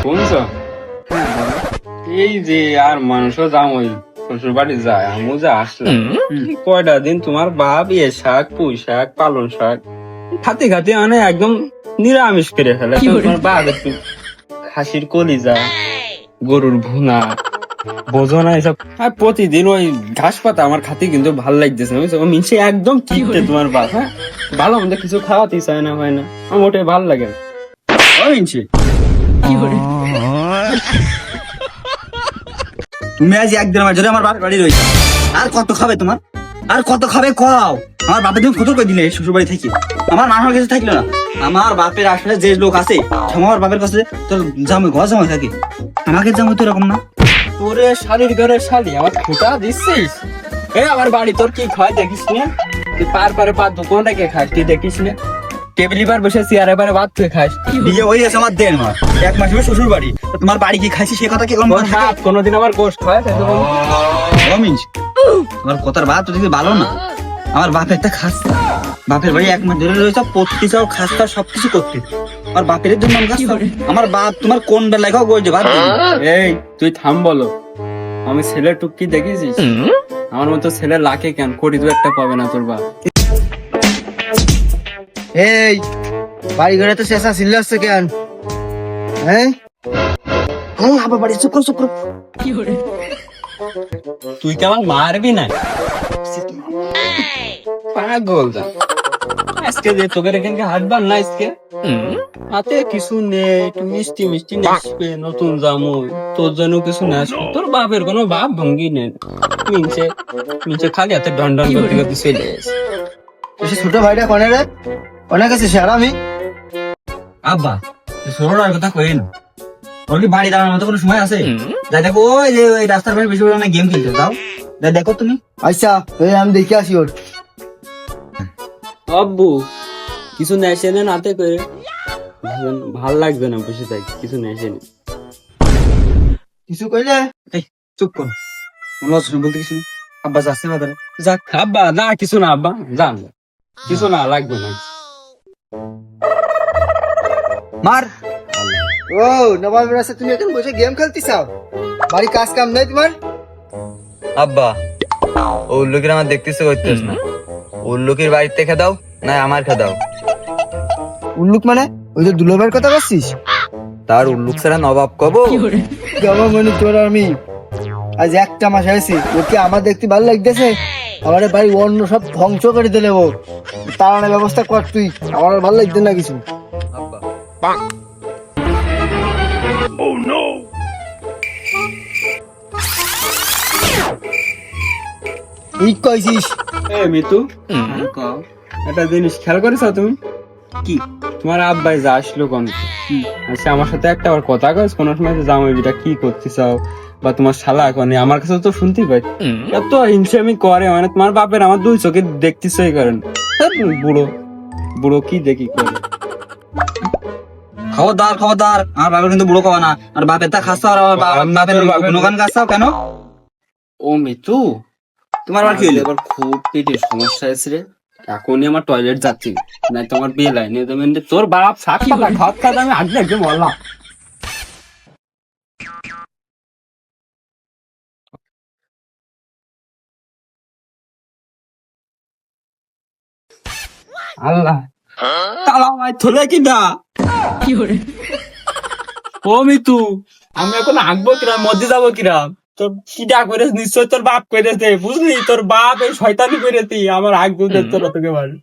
শুনছ? এই যে আর মানুষও যাম ওই শ্বশুর বাড়ি যায় আমু যা আসলাম। কয়টা দিন তোমার বাপ ইয়ে শাক পুঁই শাক পালন শাক খাতে খাতে মানে একদম নিরামিষ করে ফেলে। তোমার বাপ একটু খাসির কলিজা গরুর ভুনা বোঝো না এসব। আর প্রতিদিন ওই ঘাস পাতা আমার খাতে কিন্তু ভালো লাগতেছে বুঝছ? ও মিনছে একদম কিনতে তোমার বাপ হ্যাঁ? ভালো আমাদের কিছু খাওয়াতেই চায় না হয় না। আমার ওটাই ভালো লাগে না। মিনছে তুমি আজ একদিন আমার জন্য আমার বাড়ি রয়েছে। আর কত খাবে তোমার? আর কত খাবে কও? আমার বাপের তুমি কত করে দিলে শ্বশুর বাড়ি থেকে। আমার মাথার কাছে থাকল না। আমার বাপের আসলে যে লোক আছে, আমার বাপের কাছে তোর জামাই ঘর জামাই থাকে। আমাকে জামাই তো এরকম না। তোরে শালির ঘরে শালি আমার খোটা দিচ্ছিস? এ, আমার বাড়ি তোর কি খায় দেখিস না? পার পারে পার দোকান রেখে খাস, তুই দেখিস না? টেবিলি পার বসে চেয়ারে পারে ভাত তুই খাস। বিয়ে হয়ে গেছে আমার দেন এক মাস হবে শ্বশুর বাড়ি তোমার বাড়ি কি খাইছি সে কথা কি কোনো কোনোদিন আমার গোষ্ঠ হয় কথার বাপ তো দেখি ভালো না। আমার বাপের একটা খাস্তা। বাপের বাড়ি এক মাস ধরে রয়েছে পড়তে চাও খাস্তা সবকিছু করতে। আমার বাপের জন্য আমার বাপ তোমার কোন বেলায় খাও বলছে বাপ এই তুই থাম বলো। আমি ছেলের টুকি দেখেছিস আমার মতো ছেলে লাখে কেন? কোটি দু একটা পাবে না তোর বাপ। এই বাড়ি ঘরে তো শেষা ছিল আসছে কেন? হ্যাঁ? হ্যাঁ আবার বাড়ি চুপ করো চুপ করো। তুই কি আমার মারবি না? পাগল যা আজকে যে তোকে এখানকে হাঁটবার না আজকে? হাতে কিছু নেই একটু মিষ্টি মিষ্টি নেসবে নতুন জামুই। তোর জন্য কিছু নেস তোর বাপের কোনো বাপ ভঙ্গি নেই। মিনছে মিনছে খালি হাতে ডন ডন করতে করতে চলে এসে ছোট ভাইটা কনে রে? কনে আছে সে আমি? আব্বা সরোর কথা কই না ওর কি বাড়ি দাঁড়ানোর মতো কোনো সময় আছে? যাই দেখো ওই যে ওই রাস্তার পাশে বেশি পরিমাণে গেম খেলতে যাও। যাই দেখো তুমি। আচ্ছা এই আমি দেখে আসি ওর। আব্বু কিছু নেশে নেন হাতে করে? ভাল- ভালো লাগবে না বসে থাকি কিছু নেশে নেই কিছু কইলে? এই চুপ করো। কোনো কথা বলতে কিছু আব্বা যাচ্ছে বাজারে। যাক। আব্বা না কিছু না আব্বা। যান। কিছু না লাগবে না। মার। ও নবাব রাস্তা তুমি এখন বসে গেম খেলতে চাও বাড়ি কাজ কাম নেই তোমার? আব্বা ও উল্লুকের আমার দেখতেছে করতেছ না। উল্লুকির বাড়িতে খেয়ে দাও না আমার দাও উল্লুক মানে? ওই যে দুলোভাইয়ের কথা বলছিস? তার উল্লুক ছাড়া নবাব কব? কেমন মানে তোর আমি। আজ একটা মাস হয়েছে ওকে আমার দেখতে ভালো লাগতেছে। আমার বাড়ি অন্য সব ধ্বংস করে দিলে ও। তার ব্যবস্থা কর তুই আমার ভালো লাগছে না কিছু। আব্বা ঠিক কইছিস। এ মিতু। একটা জিনিস খেয়াল করেছ তুমি? কি? তোমার আব্বাই যা আসলো কোন আচ্ছা আমার সাথে একটা আবার কথা কয়েছ কোন সময় যে জামাই বিটা কি করতে চাও বা তোমার শালা কনে আমার কাছে তো শুনতেই পাই। এত হিংসামি করে মানে তোমার বাপের আমার দুই চোখে দেখতেছই করেন বুড়ো। বুড়ো কি দেখি করে খবরদার খবরদার। আমার বাপের কিন্তু বুড়ো কবা না। আর বাপের তা খাস্তা আর আমার বাপের গুণগান গাছাও কেন? ও মিতু তোমার আবার কি হইল? এবার খুব পেটের সমস্যা আছে রে। এখনই আমার টয়লেট যাচ্ছি। নাই তোমার বিয়ে লাইনে তুমি তোর বাপ শাক পাতা ভাত খাতে আমি আগে একদম বললাম। আল্লাহ। তালা মাই থলে কি না ও মিতু আমি এখন আঁকবো কিরাম মধ্যে যাব কিরাম তোর খিদা করে নিশ্চয় তোর বাপ করেছে বুঝলি? তোর বাপ এই শয়তানি করেছি আমার আঁকবো না তোকে বাড়ি।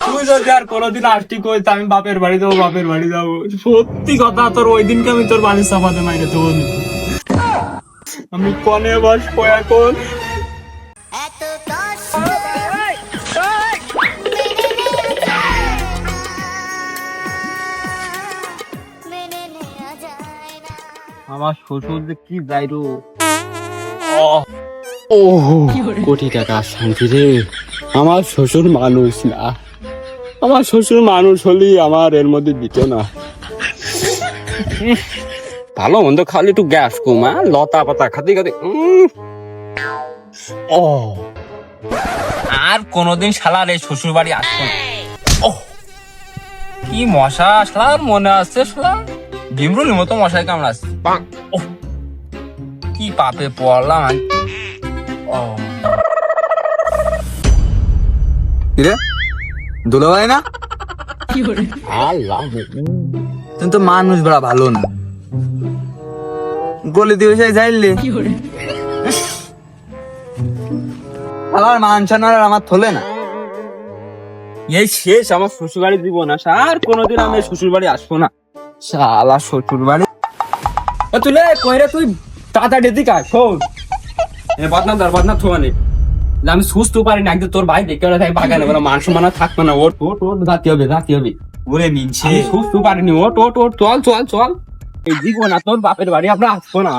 তুই যদি আর কোনোদিন আসটি কই তা আমি বাপের বাড়ি যাব বাপের বাড়ি যাব। সত্যি কথা তোর ওই দিনকে আমি তোর বাড়ির চাপাতে মাইরে দেবো আমি কনে বসবো এখন আমার শ্বশুর যে কি যাইরো ও কোটি টাকা শান্তি রে। আমার শ্বশুর মানুষ না। আমার শ্বশুর মানুষ হলেই আমার এর মধ্যে দিত না। ভালো মন্দ খালি একটু গ্যাস কমা লতা পাতা খাতে খাতে। ও। আর কোনোদিন শালার এই শ্বশুর বাড়ি আসব না। কি মশা শালা মনে আছে শালা। ভিমরুলের মতো মশাই কামড়াচ্ছে ওহ, কি পাপে পড়লাম। আমি। ও কিরে দুলো ভাই না? তুমি তো মানুষ বড় ভালো না। গলি দিয়ে সেই যাইলে আমার মানছান আর আমার থলে না। এই শেষ আমার শ্বশুর বাড়ি দিব না আর কোনোদিন আমি শ্বশুর বাড়ি আসব না। শালা শ্বশুর বাড়ি। এ তুই কইরে তুই? তাড়াতাড়ি দিকে আয় শোন। এ বদনাম দর বদনাম থোয়ানে আমি সুস্থ পারি না একদিন তোর ভাই দেখে ওরা থাকে বাগানে ওরা মানুষ আর থাকবে না ওট ওট ওট জাতি হবে জাতি হবে। ওরে মিনছে। সুস্থ পারিনি ওট ওট ওট চল চল চল। এই জীবন না তোর বাপের বাড়ি আমরা আসব না।